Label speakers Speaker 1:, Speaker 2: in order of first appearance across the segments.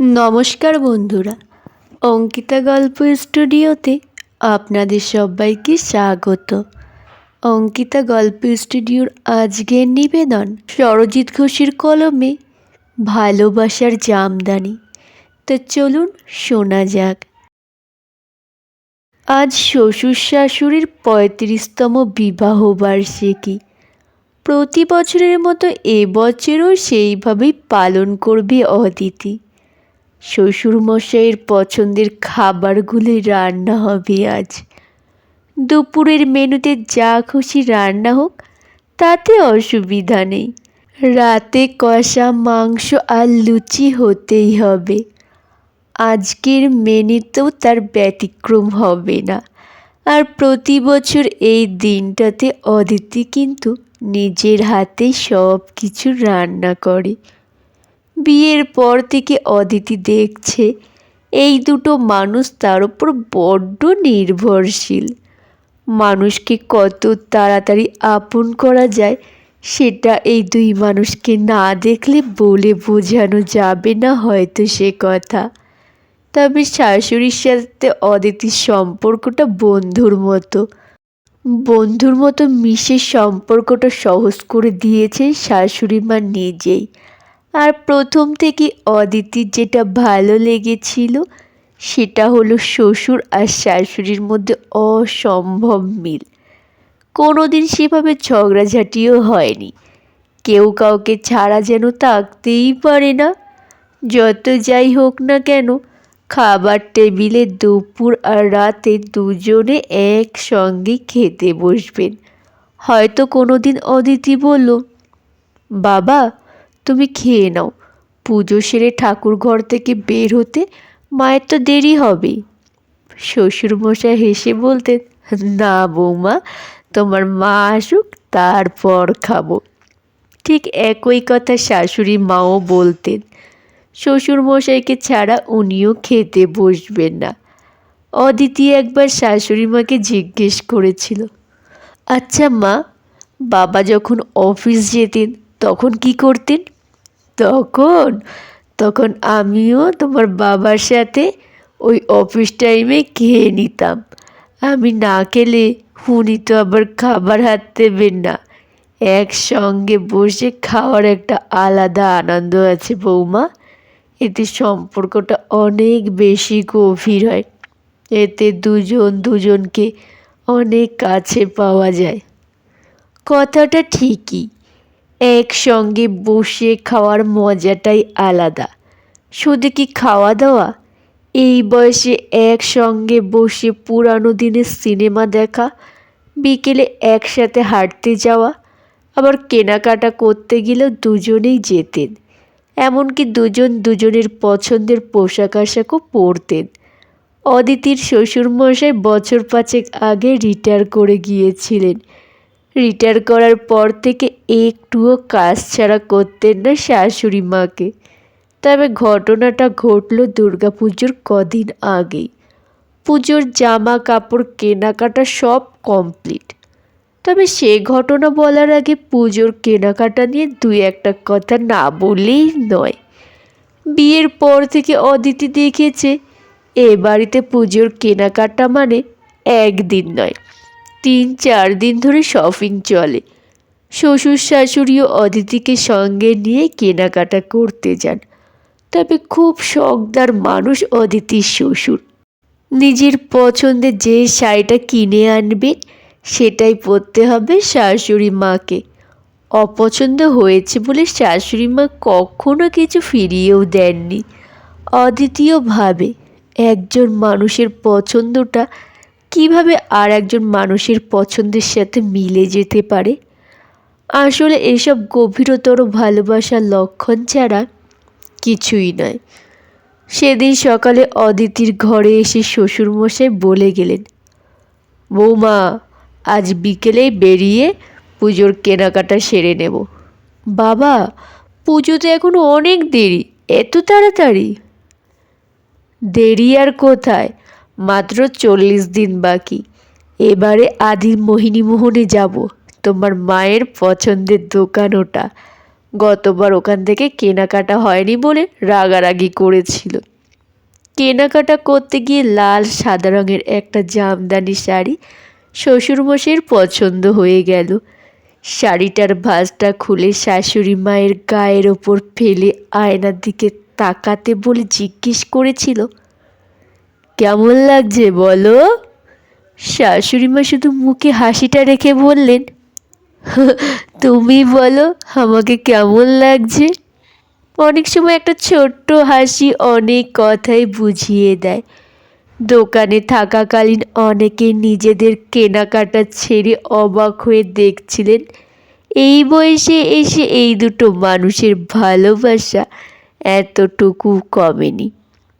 Speaker 1: নমস্কার বন্ধুরা, অঙ্কিতা গল্প স্টুডিওতে আপনাদের সবাইকে স্বাগত। অঙ্কিতা গল্প স্টুডিওর আজকের নিবেদন সরজিৎ ঘোষের কলমে ভালোবাসার জামদানি। তো চলুন শোনা যাক। আজ শ্বশুর শাশুড়ির পঁয়ত্রিশতম বিবাহ বার্ষিকী। প্রতি বছরের মতো এবছরও সেইভাবেই পালন করবে অদিতি। শ্বশুরমশাইয়ের পছন্দের খাবারগুলি রান্না হবে আজ। দুপুরের মেনুতে যা খুশি রান্না হোক, তাতে অসুবিধা নেই। রাতে কষা মাংস আর লুচি হতেই হবে। আজকের মেনুতেও তার ব্যতিক্রম হবে না। আর প্রতি বছর এই দিনটাতে অদিতি কিন্তু নিজের হাতে সব কিছু রান্না করে। বিয়ের পর থেকে অদিতি দেখছে, এই দুটো মানুষ তার উপর বড্ড নির্ভরশীল। মানুষকে কত তাড়াতাড়ি আপন করা যায়, সেটা এই দুই মানুষকে না দেখলে বলে বোঝানো যাবে না হয়তো সে কথা। তবে শাশুড়ির সাথে অদিতির সম্পর্কটা বন্ধুর মতো। বন্ধুর মতো মিশে সম্পর্কটা সহজ করে দিয়েছেন শাশুড়ি মা নিজেই। আর প্রথম থেকে অদিতির যেটা ভালো লেগেছিল, সেটা হলো শ্বশুর আর শাশুড়ির মধ্যে অসম্ভব মিল। কোনো দিন সেভাবে ঝগড়াঝাটিও হয়নি। কেউ কাউকে ছাড়া যেন থাকতেই পারে না। যত যাই হোক না কেন, খাবার টেবিলে দুপুর আর রাতে দুজনে একসঙ্গে খেতে বসবেন। হয়তো কোনো দিন অদিতি বলল, বাবা তুমি খেয়ে নাও। পুজো সেরে ঠাকুর ঘর থেকে বের হতে মায়ের তো দেরি হবে। শ্বশুরমশাই হেসে বলতেন, না বৌমা, তোমার মা আসুক, তারপর খাব। ঠিক একই কথা শাশুড়ি মাও বলতেন। শ্বশুরমশাইকে ছাড়া উনিও খেতে বসবেন না। অদিতি একবার শাশুড়ি মাকে জিজ্ঞেস করেছিল আচ্ছা মা, বাবা যখন অফিস যেতেন তখন কি করতেন? তখন তখন আমিও তোমার বাবার সাথে ওই অফিস টাইমে খেয়ে নিতাম। আমি না খেলে উনি তো আবার খাবার হাত দেবেন না। একসঙ্গে বসে খাওয়ার একটা আলাদা আনন্দ আছে বৌমা। এতে সম্পর্কটা অনেক বেশি গভীর হয়। এতে দুজন দুজনকে অনেক কাছে পাওয়া যায়। কথাটা ঠিকই। একসঙ্গে বসে খাওয়ার মজাটাই আলাদা। শুধু কি খাওয়া দাওয়া এই বয়সে একসঙ্গে বসে পুরানো দিনের সিনেমা দেখা, বিকেলে একসাথে হাঁটতে যাওয়া, আবার কেনাকাটা করতে গেলেও দুজনেই যেতেন। এমনকি দুজন দুজনের পছন্দের পোশাক আশাকও পরতেন। অদিতির শ্বশুরমশাই বছর পাঁচেক আগে রিটায়ার করে গিয়েছিলেন। রিটায়ার করার পর থেকে একটুও কাজ ছাড়া করতেন না শাশুড়ি মাকে। তবে ঘটনাটা ঘটল দুর্গাপুজোর কদিন আগেই। পুজোর জামা কাপড় কেনাকাটা সব কমপ্লিট তবে সে ঘটনা বলার আগে পুজোর কেনাকাটা নিয়ে দুই একটা কথা না বললেই নয়। বিয়ের পর থেকে অদিতি দেখেছে, এ বাড়িতে পুজোর কেনাকাটা মানে একদিন নয়। তিন চার দিন ধরে শপিং চলে। শ্বশুর শাশুড়িও অদিতিকে সঙ্গে নিয়ে কেনাকাটা করতে যান। তবে খুব শখদার মানুষ অদিতির শ্বশুর। নিজের পছন্দের যে শাড়িটা কিনে আনবেন সেটাই পরতে হবে শাশুড়ি মাকে। অপছন্দ হয়েছে বলে শাশুড়ি মা কখনো কিছু ফিরিয়েও দেননি। অদ্বিতীয় ভাবে, একজন মানুষের পছন্দটা কীভাবে আর একজন মানুষের পছন্দের সাথে মিলে যেতে পারে? আসলে এসব গভীরতর ভালোবাসার লক্ষণ ছাড়া কিছুই নয়। সেদিন সকালে অদিতির ঘরে এসে শ্বশুরমশাই বলে গেলেন, বৌমা, আজ বিকেলেই বেরিয়ে পুজোর কেনাকাটা সেরে নেব। বাবা পুজোতে এখনও অনেক দেরি, এত তাড়াতাড়ি? দেরি আর কোথায়? মাত্র চল্লিশ দিন বাকি। এবারে আদি মোহিনী মোহনে যাব। তোমার মায়ের পছন্দের দোকান ওটা। গতবার ওখান থেকে কেনাকাটা হয়নি বলে রাগারাগি করেছিল। কেনাকাটা করতে গিয়ে লাল সাদা রঙের একটা জামদানি শাড়ি শ্বশুরমশাইয়ের পছন্দ হয়ে গেল। শাড়িটার ভাঁজটা খুলে শাশুড়ি মায়ের গায়ের ওপর ফেলে আয়নার দিকে তাকাতে বলে জিজ্ঞেস করেছিল কেমন লাগছে বলো? শাশুড়ি মা শুধু মুখে হাসিটা রেখে বললেন, তুমি বলো, আমাকে কেমন লাগছে? অনেক সময় একটা ছোট্ট হাসি অনেক কথাই বুঝিয়ে দেয়। দোকানে থাকাকালীন অনেকে নিজেদের কেনাকাটা ছেড়ে অবাক হয়ে দেখছিলেন, এই বয়সে এসে এই দুটো মানুষের ভালোবাসা এতটুকু কমেনি।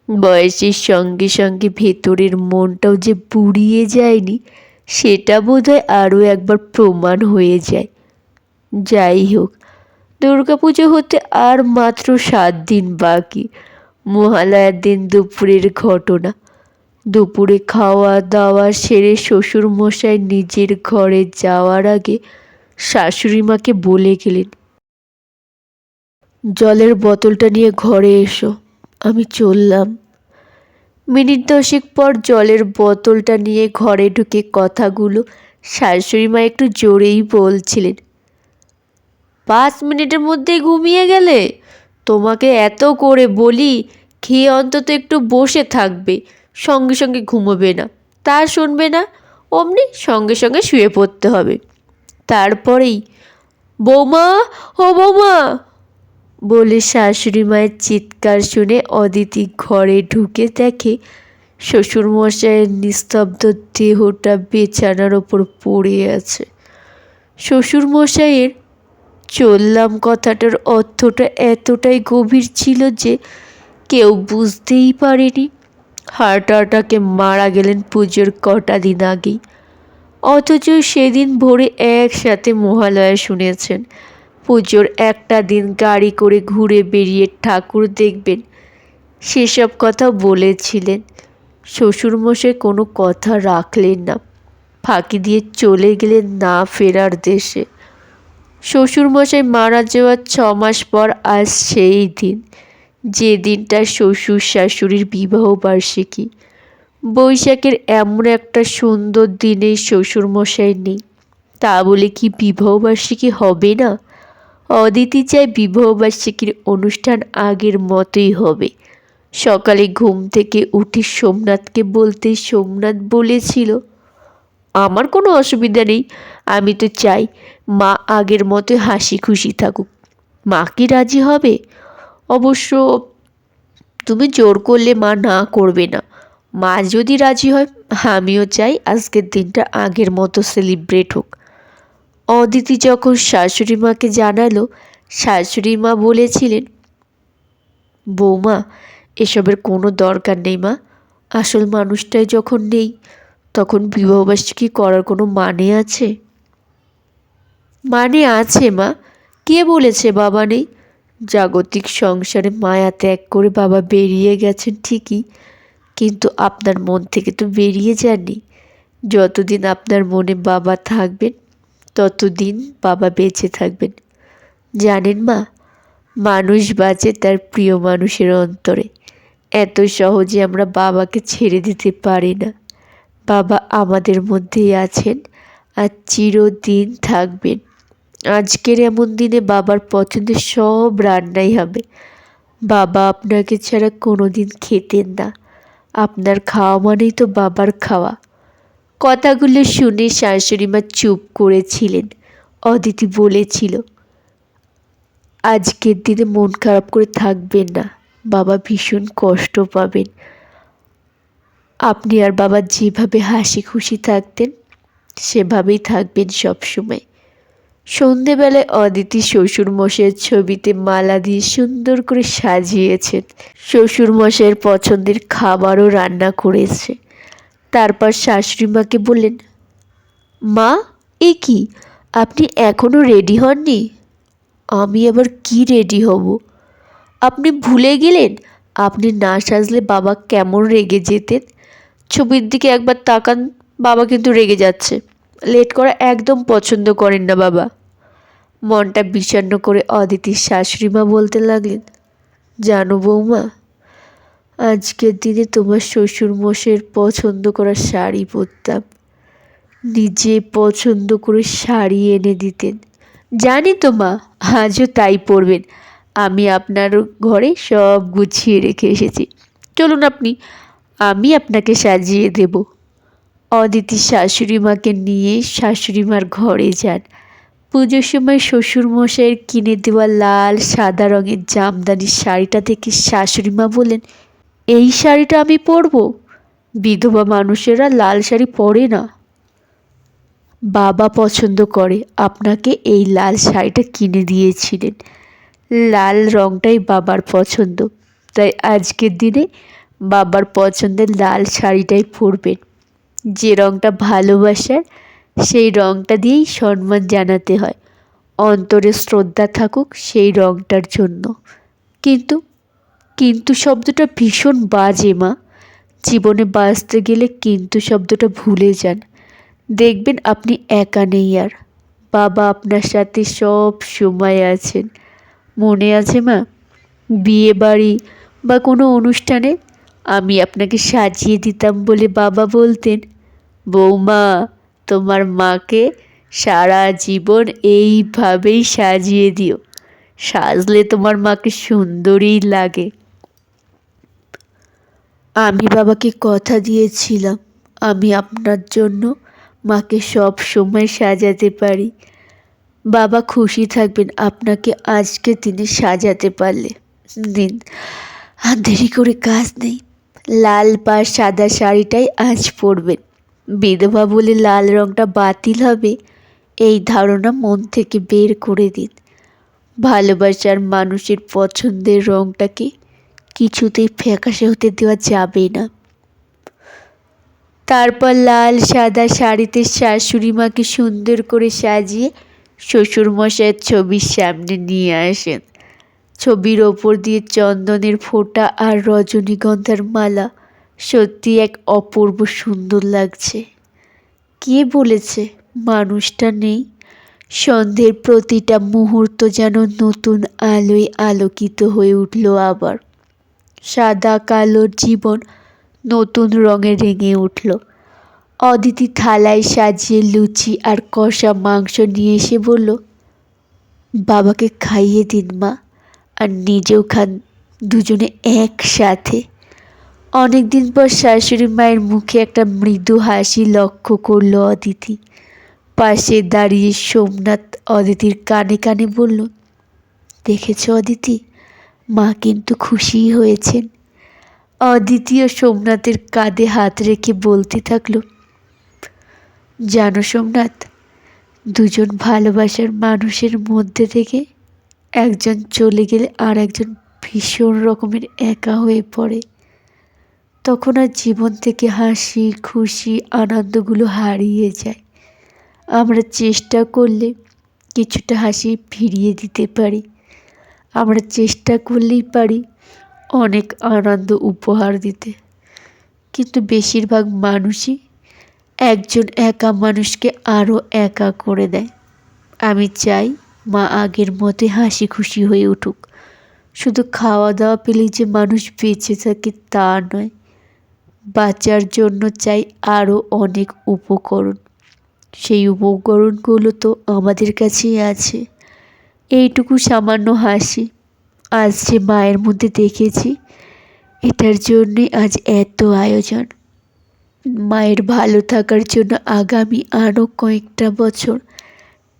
Speaker 1: বয়সের সঙ্গে সঙ্গে ভেতরের মনটাও যে বুড়িয়ে যায়নি, সেটা বোধহয় আরও একবার প্রমাণ হয়ে যায়। যাই হোক, দুর্গাপুজো হতে আর মাত্র সাত দিন বাকি। মহালয়ার দিন দুপুরের ঘটনা। দুপুরে খাওয়া দাওয়া সেরে শ্বশুর মশাই নিজের ঘরে যাওয়ার আগে শাশুড়ি মাকে বলে গেলেন, জলের বোতলটা নিয়ে ঘরে এসো। আমি চললাম। মিনিট দশেক পর জলের বোতলটা নিয়ে ঘরে ঢুকে কথাগুলো শাশুড়ি মা একটু জোরেই বলছিলেন। পাঁচ মিনিটের মধ্যেই ঘুমিয়ে গেলে? তোমাকে এত করে বলি, খেয়ে অন্তত একটু বসে থাকবে, সঙ্গে সঙ্গে ঘুমোবে না। তা শুনবে না, অমনি সঙ্গে সঙ্গে শুয়ে পড়তে হবে। তারপরেই, বৌমা, ও বৌমা! বলে শাশুড়ি মায়ের চিৎকার শুনে অদিতি ঘরে ঢুকে দেখে শ্বশুরমশাইয়ের নিস্তব্ধ দেহটা বেচানার ওপর পড়ে আছে। শ্বশুরমশাইয়ের চললাম কথাটার অর্থটা এতটাই গভীর ছিল যে কেউ বুঝতেই পারেনি। হার্ট অ্যাটাকে মারা গেলেন পুজোর কটা দিন আগেই। অথচ সেদিন ভোরে একসাথে মহালয়া শুনেছেন। পুজোর একটা দিন গাড়ি করে ঘুরে বেরিয়ে ঠাকুর দেখবেন। সেসব কথা বলেছিলেন। শ্বশুরমশাই কোনো কথা রাখলেন না। ফাঁকি দিয়ে চলে গেলেন না ফেরার দেশে। শ্বশুরমশাই মারা যাওয়ার ছ মাস পর আজ সেই দিন। যে দিনটা শ্বশুর শাশুড়ির বিবাহ বার্ষিকী। বৈশাখের এমন একটা সুন্দর দিনে শ্বশুরমশাই নেই। তা বলে কি বিবাহবার্ষিকী হবে না? অদিতি চায় বিবাহবার্ষিকীর অনুষ্ঠান আগের মতোই হবে। সকালে ঘুম থেকে উঠে সোমনাথকে বলতে সোমনাথ বলেছিল, আমার কোনো অসুবিধা নেই, আমি তো চাই মা আগের মতো হাসি খুশি থাকুক। মা কি রাজি হবে? অবশ্য তুমি জোর করলে মা না করবে না। মা যদি রাজি হয়, আমিও চাই আজকের দিনটা আগের মতো সেলিব্রেট হোক। অদিতি যখন শাশুড়ি মাকে জানালো, শাশুড়ি মা বলেছিলেন, বৌমা, এসবের কোনো দরকার নেই মা, আসল মানুষটাই যখন নেই, তখন বিবাহবার্ষিকী করার কোনো মানে আছে? মানে আছে মা, কে বলেছে বাবা নেই? জাগতিক সংসারে মায়া ত্যাগ করে বাবা বেরিয়ে গেছেন ঠিকই, কিন্তু আপনার মন থেকে তো বেরিয়ে যাননি। যতদিন আপনার মনে বাবা থাকবেন ততদিন বাবা বেঁচে থাকবেন। জানেন মা, মানুষ বাঁচে তার প্রিয় মানুষের অন্তরে। এত সহজে আমরা বাবাকে ছেড়ে দিতে পারি না। বাবা আমাদের মধ্যেই আছেন আর চিরদিন থাকবেন। আজকের এমন দিনে বাবার পছন্দের সব রান্নাই হবে। বাবা আপনাকে ছাড়া কোনো দিন খেতেন না। আপনার খাওয়া মানেই তো বাবার খাওয়া। কথাগুলো শুনে শাশুড়ি মা চুপ করেছিলেন। অদিতি বলেছিল, আজকের দিনে মন খারাপ করে থাকবেন না, বাবা ভীষণ কষ্ট পাবেন। আপনি আর বাবা যেভাবে হাসি খুশি থাকতেন, সেভাবেই থাকবেন সবসময়। সন্ধেবেলায় অদিতি শ্বশুর মশাইয়ের ছবিতে মালা দিয়ে সুন্দর করে সাজিয়েছেন। শ্বশুর মশাইয়ের পছন্দের খাবারও রান্না করেছে। তারপর শাশুড়ি মাকে বললেন, মা, এ কি? আপনি এখনও রেডি হননি? আমি আবার কি রেডি হব? আপনি ভুলে গেলেন? আপনি না সাজলে বাবা কেমন রেগে যেতেন? ছবির দিকে একবার তাকান, বাবা কিন্তু রেগে যাচ্ছে। লেট করা একদম পছন্দ করেন না বাবা। মনটা বিষণ্ণ করে অদিতির শাশুড়ি মা বলতে লাগলেন, জানো বৌমা আজকের দিনে তোমার শ্বশুর মশের পছন্দ করা শাড়ি পরতাম। নিজে পছন্দ করে শাড়ি এনে দিতেন। জানি তো মা, আজও তাই পরবেন। আমি আপনার ঘরে সব গুছিয়ে রেখে এসেছি। চলুন আপনি, আমি আপনাকে সাজিয়ে দেব। অদিতি শাশুড়ি মাকে নিয়ে শাশুড়ি মার ঘরে যান। পুজোর সময় শ্বশুর মশাইয়ের কিনে দেওয়া লাল, সাদা রঙের জামদানি শাড়িটা দেখে শাশুড়ি মা বললেন এই শাড়িটা আমি পরব? বিধবা মানুষেরা লাল শাড়ি পরে না। বাবা পছন্দ করে, আপনাকে এই লাল শাড়িটা কিনে দিয়েছিলেন। লাল রঙটাই বাবার পছন্দ। তাই আজকের দিনে বাবার পছন্দের লাল শাড়িটাই পরবেন। যে রঙটা ভালোবাসার, সেই রঙটা দিয়েই সম্মান জানাতে হয়। অন্তরে শ্রদ্ধা থাকুক সেই রঙটার জন্য। কিন্তু কিন্তু শব্দটা ভীষণ বাজে, মা। জীবনে বাঁচতে গেলে কিন্তু শব্দটা ভুলে যান। দেখবেন আপনি একা নেই আর। বাবা আপনার সাথে সব সময় আছেন। মনে আছে, মা? বিয়ে বাড়ি বা কোনো অনুষ্ঠানে আমি আপনাকে সাজিয়ে দিতাম বলে বাবা বলতেন, বৌমা, তোমার মাকে সারা জীবন এইভাবেই সাজিয়ে দিও। সাজলে তোমার মাকে সুন্দরই লাগে। আমি বাবাকে কথা দিয়েছিলাম। আমি আপনার জন্য মাকে সব সময় সাজাতে পারি। বাবা খুশি থাকবেন আপনাকে আজকে তিনি সাজাতে পারলে। দিন, আর দেরি করে কাজ নেই। লাল পা সাদা শাড়িটাই আজ পরবেন। বিধবা বলে লাল রঙটা বাতিল হবে, এই ধারণা মন থেকে বের করে দিন। ভালোবাসার মানুষের পছন্দের রঙটাকে কিছুতেই ফ্যাকাশে হতে দেওয়া যাবে না। তারপর লাল সাদা শাড়িতে শাশুড়ি মাকে সুন্দর করে সাজিয়ে শ্বশুরমশাইয়ের ছবির সামনে নিয়ে আসেন। ছবির ওপর দিয়ে চন্দনের ফোঁটা আর রজনীগন্ধার মালা সত্যি এক অপূর্ব সুন্দর লাগছে। কে বলেছে মানুষটা নেই? সন্ধ্যের প্রতিটা মুহূর্ত যেন নতুন আলোয় আলোকিত হয়ে উঠল আবার। সাদা কালোর জীবন নতুন রঙে রেঙে উঠল। অদিতি থালায় সাজিয়ে লুচি আর কষা মাংস নিয়ে এসে বলল, বাবাকে খাইয়ে দিন মা, আর নিজেও খান দুজনে একসাথে। অনেক দিন পর শাশুড়ি মায়ের মুখে একটা মৃদু হাসি লক্ষ্য করল অদিতি। পাশে দাঁড়িয়ে সোমনাথ অদিতির কানে কানে বলল, দেখেছ অদিতি মা কিন্তু খুশিই হয়েছেন। অদ্বিতীয় সোমনাথের কাঁধে হাত রেখে বলতে থাকল, জানো সোমনাথ, দুজন ভালোবাসার মানুষের মধ্যে থেকে একজন চলে গেলে আর একজন ভীষণ রকমের একা হয়ে পড়ে। তখন আর জীবন থেকে হাসি, খুশি, আনন্দগুলো হারিয়ে যায়। আমরা চেষ্টা করলে কিছুটা হাসি ফিরিয়ে দিতে পারি। আমরা চেষ্টা করলেই পারি অনেক আনন্দ উপহার দিতে। কিন্তু বেশিরভাগ মানুষই একজন একা মানুষকে আরও একা করে দেয়। আমি চাই মা আগের মতে হাসি খুশি হয়ে উঠুক। শুধু খাওয়া দাওয়া পেলেই যে মানুষ বেঁচে থাকে তা নয়, বাঁচার জন্য চাই আরও অনেক উপকরণ। সেই উপকরণগুলো তো আমাদের কাছেই আছে। এইটুকু সামান্য হাসি আজ যে মায়ের মধ্যে দেখেছি, এটার জন্যে আজ এত আয়োজন। মায়ের ভালো থাকার জন্য আগামী আরও কয়েকটা বছর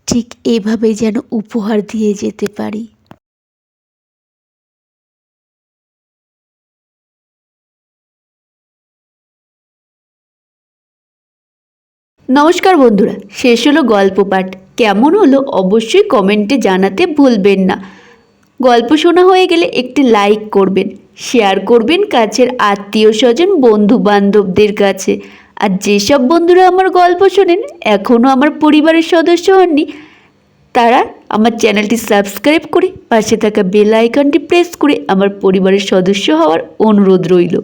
Speaker 1: ঠিক এভাবে যেন উপহার দিয়ে যেতে পারি।
Speaker 2: নমস্কার বন্ধুরা, শেষ হলো গল্প পাঠ। কেমন হলো অবশ্যই কমেন্টে জানাতে ভুলবেন না। গল্প শোনা হয়ে গেলে একটি লাইক করবেন, শেয়ার করবেন কাছের আত্মীয় স্বজন বন্ধু বান্ধবদের কাছে। আর যেসব বন্ধুরা আমার গল্প শোনেন এখনও আমার পরিবারের সদস্য হননি, তারা আমার চ্যানেলটি সাবস্ক্রাইব করে পাশে থাকা বেল আইকনটি প্রেস করে আমার পরিবারের সদস্য হওয়ার অনুরোধ রইল।